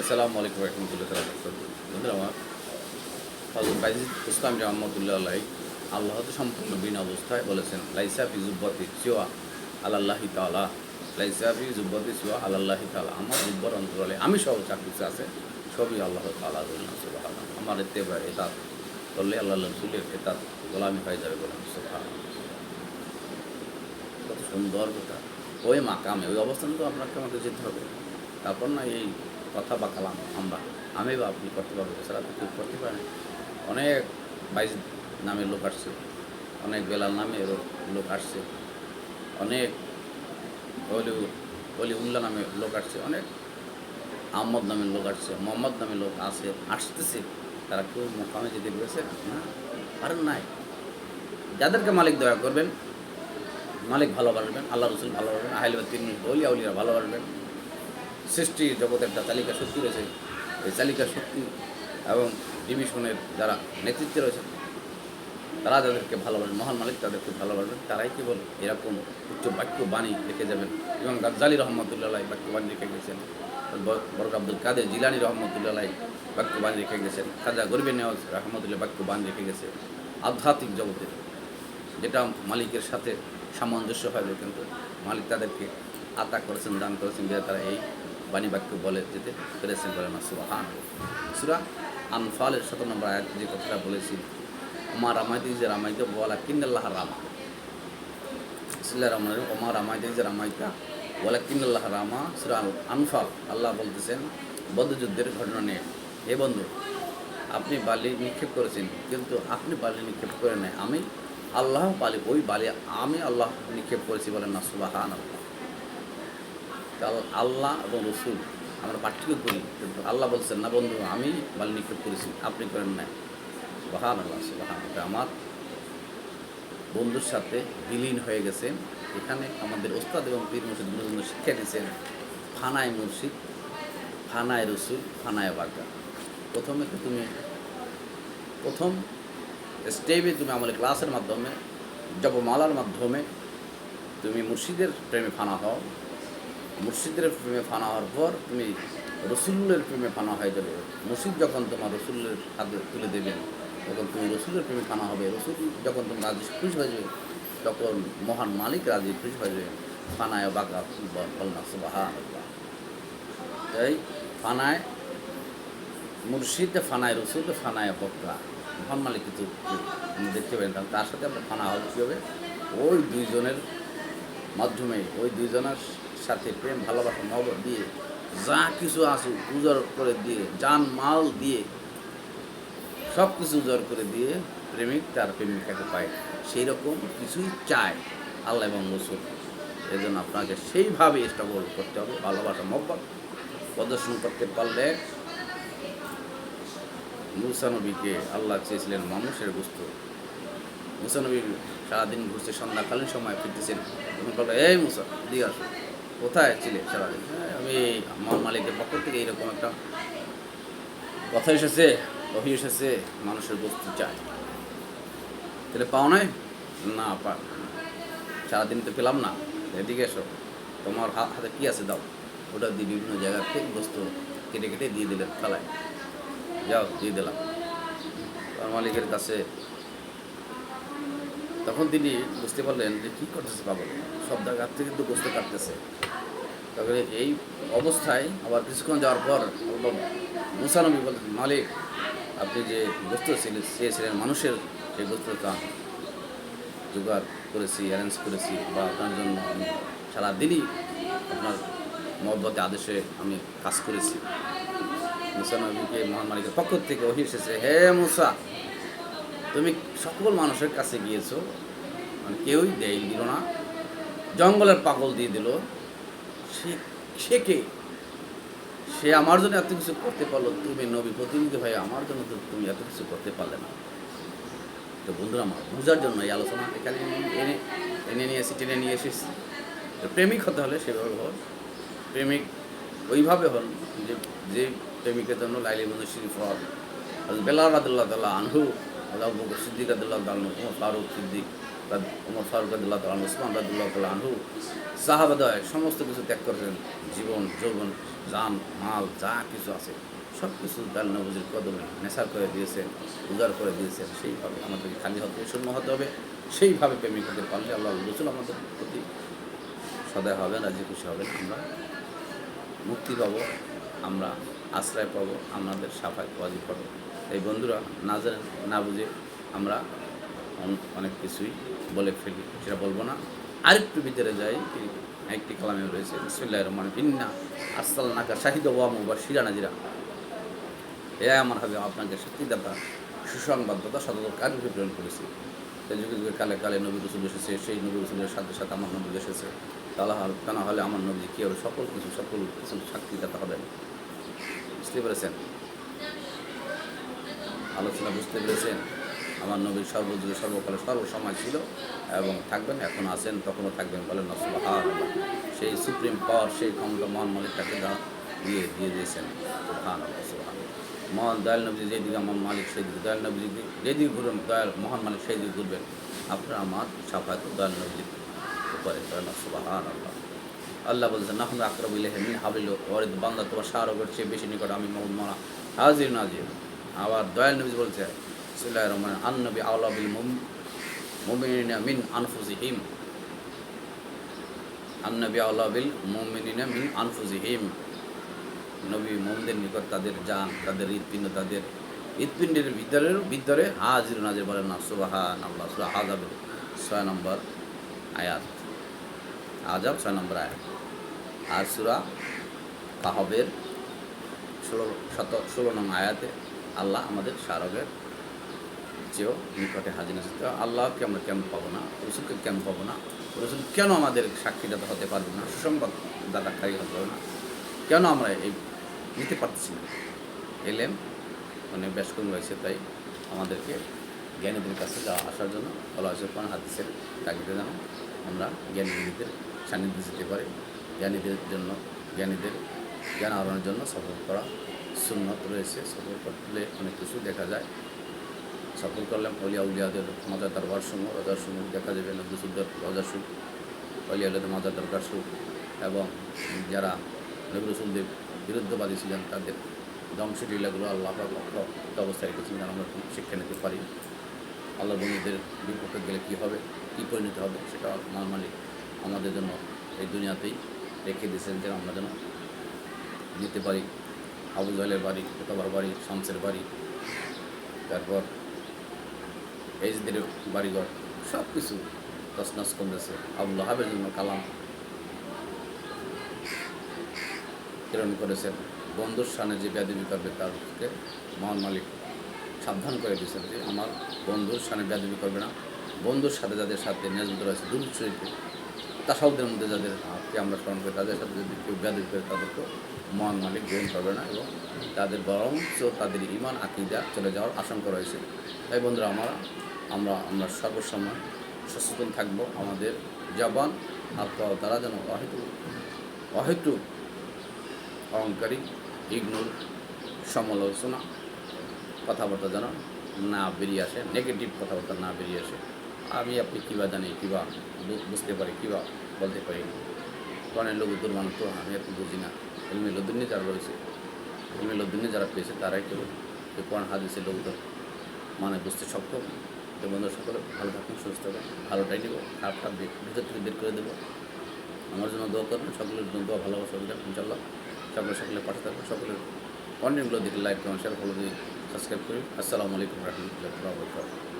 আসসালামু আলাইকুম রহমতুল্লাহ বন্ধুরা আমার হজরত বাইজিদ ইসলাম রহমতুল্লাহ আল্লাহ আল্লাহ তো সম্পূর্ণ বিনা অবস্থায় বলেছেন, লাইসা ফি জুব্বতি সিওয়া আল্লাহি তালা লাইসা ফি জুব্বতি সিওয়া আল্লাহি তালা আমার জুব্বর অন্তরালে আমি সব যা কিছু আছে সবই আল্লাহ তালা আমার এতে এতাত করলে আল্লাহ রসুলের এতাত গোলামি হয়ে যাবে সুবাহ কত সুন্দর কথা। ওই মাকামে, ওই অবস্থান তো আপনাকে আমাকে যেতে হবে। তারপর না এই কথা বা কালাম, আমরা। আমি বা আপনি করতে পারব, এছাড়া তো কেউ করতে পারে অনেক বাইশ নামের লোক আসছে, অনেক বেলাল নামে লোক আসছে, অনেক অলি অলি উল্লা নামে লোক আসছে, অনেক আহমদ নামের লোক আসছে, মোহাম্মদ নামের লোক আছে আসতেছে। তারা কেউ মোকামে যেতে পেরেছে? না পারেন নাই। যাদেরকে মালিক দয়া করবেন, মালিক ভালোবাসবেন আল্লাহ রসুল ভালোবাসবেন আহিলবাদ তিন অলিয়া উলিয়া ভালোবাসবেন সৃষ্টি জগতের একটা তালিকা শক্তি রয়েছে, এই তালিকা শক্তি এবং ডিভিশনের যারা নেতৃত্বে রয়েছে, তারা যাদেরকে ভালোবাসেন, মহান মালিক তাদেরকে ভালোবাসবেন তারাই কেবল এরকম উচ্চ বাক্য বাণী রেখে যাবেন। এবং গাজ্জালি রহমতুল্লাহ বাক্য বাণী রেখে গেছেন বরক আব্দুল কাদের জিলানি রহমতুল্লাহ বাক্য বাণী রেখে গেছেন, খাজা গরিবের নেওয়াজ রহমতুল্লাহ বাক্য বাণী রেখে গেছে, আধ্যাত্মিক জগতে যেটা মালিকের সাথে সামঞ্জস্য হবে কিন্তু মালিক তাদেরকে আতা করেছেন, দান করেছেন, যে তারা এই বাণী বাক্য বলে যেতে পেরেছেন বলে না, সুবাহান। সুরা আনফালের শত নম্বর আয়াত যে কথাটা বলেছি আমার রামাইতে যে রামাইতে বলা কিন্নাল্লাহ রামা। সিল্লা রহমান ওমা রামাইতে যে রামাইতা বলা কিন্নাল্লাহ রামা। সুরা আনফাল, আল্লাহ বলতেছেন, বদ্ধযুদ্ধের ঘটনা নিয়ে। হে বন্ধু, আপনি বালি নিক্ষেপ করেছেন, কিন্তু আপনি বালি নিক্ষেপ করে নেয় আমি আল্লাহ বালি, ওই বালি আমি আল্লাহ নিক্ষেপ করেছি বলেন না সুবাহান আল্লাহ আল্লাহ এবং রসুল, আমরা পার্থক্য করি, কিন্তু আল্লাহ বলছেন, না বন্ধু, আমি মাল নিক্ষেপ করেছি, আপনি করেন নাই। সুবাহান আল্লাহ সুবাহান এটা আমার বন্ধুর সাথে বিলীন হয়ে গেছে। এখানে আমাদের ওস্তাদ এবং পীর মুর্শিদ গুরুজন্য শিক্ষা দিয়েছেন, ফানায় মুর্শিদ, ফানায় রসুল, ফানায় বাগা প্রথমে তো তুমি, প্রথম স্টেপে তুমি আমাদের ক্লাসের মাধ্যমে, জপমালার মাধ্যমে তুমি মুর্শিদের প্রেমে ফানা হও। মুর্শিদের প্রেমে ফানা হওয়ার পর তুমি রসুল্লের প্রেমে ফানা হয়ে যাবে। মুর্শিদ যখন তোমার রসুল্লের হাতে তুলে দেবেন তখন তুমি রসুলের প্রেমে ফানা হবে। রসুল যখন তুমি রাজি খুশি হয়ে যাবে, তখন মহান মালিক রাজি খুশি হয়ে যাবে। ফানায় বাঁকা বলনা সুবাহা এই ফানায় মুর্শিদ ফানায় রসুল ফানায় বকরা। মহান মালিক কিন্তু দেখতে পেলেন তাহলে তার সাথে আমরা ফানা হওয়া কী হবে? ওই দুইজনের মাধ্যমে, ওই দুইজনের সাথে প্রেম, ভালোবাসা মহবত দিয়ে যা কিছু আছে উজাড় করে দিয়ে যান মাল দিয়ে, সব কিছু উজাড় করে দিয়ে প্রেমিক তার প্রেমিকাকে পায়। সেই রকম কিছুই চায় আল্লাহ এবং রসুল। এই জন্য আপনাকে সেইভাবে স্ট্রাগল করতে হবে, ভালোবাসা, মহব্বত প্রদর্শন করতে পারলে মুসানবীকে আল্লাহ চেয়েছিলেন মানুষের গুস্ত। মুসানবী সারাদিন ঘুরছে সন্ধ্যাকালীন সময় ফিরতেছেন। এই মুসা দিয়ে আসো। কোথায় ছিলে? সারাদিন "হ্যাঁ, আমি আমার মালিকের পক্ষ থেকে এইরকম একটা কথা এসেছে অভি এসেছে মানুষের বস্তু চাই। তাহলে পাও নাই? না পা সারাদিন তো পেলাম না। এদিকে এসো। তোমার হাত হাতে কী আছে দাও? ওটা দিয়ে বিভিন্ন জায়গা থেকে বস্তু কেটে কেটে দিয়ে দিলেন ফেলায় যাও দিয়ে দিলাম। মালিকের কাছে তখন তিনি বুঝতে পারলেন যে কী করতেছে পাগল। সব জায়গার থেকে কিন্তু গোস্ত কাটতেছে। তবে এই অবস্থায় আবার কিছুক্ষণ যাওয়ার পর মুসানবী বলতেন মালিক, আপনি যে গোস্ত ছিলেন চেয়েছিলেন মানুষের, সেই গোস্তটা জোগাড় করেছি অ্যারেঞ্জ করেছি বা আপনার জন্য আমি সারাদিনই আপনার মহব্বতে আদেশে আমি কাজ করেছি। মুসা নবীকে মহান মালিকের পক্ষ থেকে ওহি এসেছে, হে মুসা তুমি সকল মানুষের কাছে গিয়েছো। মানে কেউই দেয় দিল না। জঙ্গলের পাগল দিয়ে দিল। সে সে কে? সে আমার জন্য এত কিছু করতে পারল, তুমি নবী প্রতিনিধি হয়ে আমার জন্য তো তুমি এত কিছু করতে পারলে না। তো বন্ধুরা, আমার বোঝার জন্য এই আলোচনা এখানে এনে এনে নিয়ে এসে টেনে নিয়ে এসেছি। তো প্রেমিক হতে হলে সেভাবে হল প্রেমিক ওইভাবে হল যে যে প্রেমিকের জন্য লাইলি বন্ধু শ্রী ফল বেলা রাদুল্লাহ তাল্লাহ আনহু বকর সিদ্দিক রাদুল্লাহ তালন ওমর ফারুক সিদ্দিক ওমর ফারুক রাদুল্লাহ তালন ওসমান রাদুল্লাহ তালহু সাহাবাদয় সমস্ত কিছু ত্যাগ করেছেন। জীবন, যৌবন, জান, মাল, যা কিছু আছে সব কিছু দাল নবজির কদমে নেশা করে দিয়েছেন উদার করে দিয়েছেন। সেইভাবে আমাদেরকে খালি হতে শূন্য হতে হবে। সেইভাবে প্রেমিক হতে পারলে আল্লাহ রসুল আমাদের প্রতি সদয় হবেন, রাজি খুশি হবে আমরা মুক্তি পাবো, আমরা আশ্রয় পাবো, আমাদের সাফাই কাজই পাবো। এই বন্ধুরা না জানে, না বুঝে আমরা অনেক কিছুই বলে ফেলি, সেটা বলব না। আরেকটু ভিতরে যাই একটি কালামে রয়েছে বিসমুল্লাহ রহমান ইন্না আসাল নাকা শাহিদ ওয়ামু বা শিরা নাজিরা এ আমার হবে আপনাকে সত্যিদাতা সুসংবাদদাতা সতর্ক কাজকে প্রেরণ করেছি। তাই যুগে যুগে কালে কালে নবী রসুল এসেছে, সেই নবী রসুলের সাথে সাথে আমার নবী এসেছে। তাহলে হল- তা না হলে আমার নবী কী হবে? সকল কিছু সকল কিছু সাক্ষীদাতা হবেন। বুঝতে পেরেছেন? আলোচনা বুঝতে পেরেছেন। আমার নবীর সর্বযুগে সর্বকালে সর্বসময় ছিল এবং থাকবেন, এখন আছেন, তখনও থাকবেন বলেন নসবাহার সেই সুপ্রিম পাওয়ার, সেই ক্ষমতা মহান মালিক তাকে দিয়ে দিয়ে দিয়েছেন সুবহান মহান দয়াল নবী যেদিকে আমার মালিক সেই দিকে, দয়াল নবী যেদিকে ঘুরবেন দয়াল, মহান মালিক সেই দিকে ঘুরবেন। আপনার আমার সাফাত দয়াল নবীর উপরে করেন সুবাহান আল্লাহ বলছেন, নাহন আকরব ইলেহে মিন হাবিল ওয়ারিদ বান্দা তোমার শাহরগের চেয়ে বেশি নিকট আমি মোহাম্মদ মারা হাজির নাজির। আবার দয়াল নবী বলছে সুল্লাহ রহমান আন নবী আল্লাহ বিল মুমিনিনা মিন আনফুজিহিম আন নবী আল্লাহ বিল মুমিনিনা মিন আনফুজিহিম নবী মোমদের নিকট তাদের জান, তাদের হৃৎপিণ্ড, তাদের হৃৎপিণ্ডের ভিতরের ভিতরে হাজির নাজির বলেন না সুবাহান আল্লাহ সুরা আজাবের ছয় নম্বর আয়াত। আজাব ছয় নম্বর আয়াত। আর সুরা কাহবের ষোলো শত, ষোলো নং আয়াতে আল্লাহ আমাদের স্মারকের চেয়েও নিকটে হাজির আছে। তো আল্লাহকে আমরা কেন পাবো না? রসুলকে কেন পাবো না? রসুল কেন আমাদের সাক্ষীদাতা হতে পারবে না? সুসংবাদ দাতাকারী হতে পারবে না? কেন আমরা এই নিতে পারতেছি না? এলেম মানে বেশ কম রয়েছে, তাই আমাদেরকে জ্ঞানীদের কাছে যাওয়া আসার জন্য কোন হাদিসের তাগিদে যেন আমরা জ্ঞানীদের সান্নিধ্যে যেতে পারি। জ্ঞানীদের জন্য, জ্ঞানীদের জ্ঞান আহরণের জন্য সফর করা সুন্নত রয়েছে, সফর করলে অনেক কিছু দেখা যায়। সফর করলে অলিয়া উলিয়াদের মজার দরবার সমূহ, রজার সমূহ দেখা যাবে নবুসুদ্দের রজার সুখ অলিয়া উলিয়াদের মজার দরকার সুখ এবং যারা নবরসুলদের বিরুদ্ধবাদী ছিলেন তাদের ধ্বংসলীলাগুলো আল্লাহ পক্ষ অবস্থায় রেখেছেন যেন আমরা শিক্ষা নিতে পারি। আল্লাহ বন্ধুদের বিপক্ষে গেলে কী হবে, কী পরিণত হবে, সেটা মাল মালিক আমাদের জন্য এই দুনিয়াতেই রেখে দিয়েছেন যেন আমরা যেন নিতে পারি। আবু জাহেলের বাড়ি কোতাবার বাড়ি, শামসের বাড়ি, তারপর এইজদের বাড়িঘর সব কিছু তসনস কমতেছে আবুল হাবের জন্য কালাম প্রেরণ করেছেন। বন্ধুর সামনে যে ব্যাধবি করবে তারকে মহান মালিক সাবধান করে দিয়েছেন যে আমার বন্ধুর সামনে ব্যাধবি করবে না। বন্ধুর সাথে যাদের সাথে নেজমত রয়েছে দূর শরীফে, তাসাউদের মধ্যে যাদের কে আমরা স্মরণ করি, তাদের সাথে যদি কেউ ব্যাধবি করে তাদেরকে মহান মালিক গ্রহণ করবে না এবং তাদের বরঞ্চ তাদের ইমান আকিদা চলে যাওয়ার আশঙ্কা রয়েছে। তাই বন্ধুরা, আমরা আমরা আমরা সর্বসময় সচেতন থাকব। আমাদের জবান পাওয়া দ্বারা যেন অহেতু অহেতু অহংকারী, ইগনোর, সমালোচনা, কথাবার্তা যেন না বেরিয়ে আসে, নেগেটিভ কথাবার্তা না বেরিয়ে আসে। আমি, আপনি কীবা জানি, কিবা বু- বুঝতে পারি, কিবা বলতে পারি। কোরআনের লোক দুর্মান তো আমি আপনি বুঝি না। এলমে লদ্দিনে যারা রয়েছে, এলমে লদ্দিনে যারা পেয়েছে, তারাই কেবল এই কোরআন হাদিসের লোকদের মানে বুঝতে সক্ষম। তো বন্ধু সকলে ভালো থাকুন, সুস্থ থাকুন, ভালোটাই নেব খারাপটা ভিতর থেকে বের করে দেবো। আমার জন্য দোয়া করবেন, সকলের জন্য দোয়া, ভালোবাসা দেবেন ইনশাল্লাহ সকলে সকলে পাশে থাকবেন সকলের কন্টেন্টগুলো দেখে লাইক কমেন্ট শেয়ার ফলো দিয়ে সাবস্ক্রাইব করি আসসালামু আলাইকুম, রহমতুল্লাহ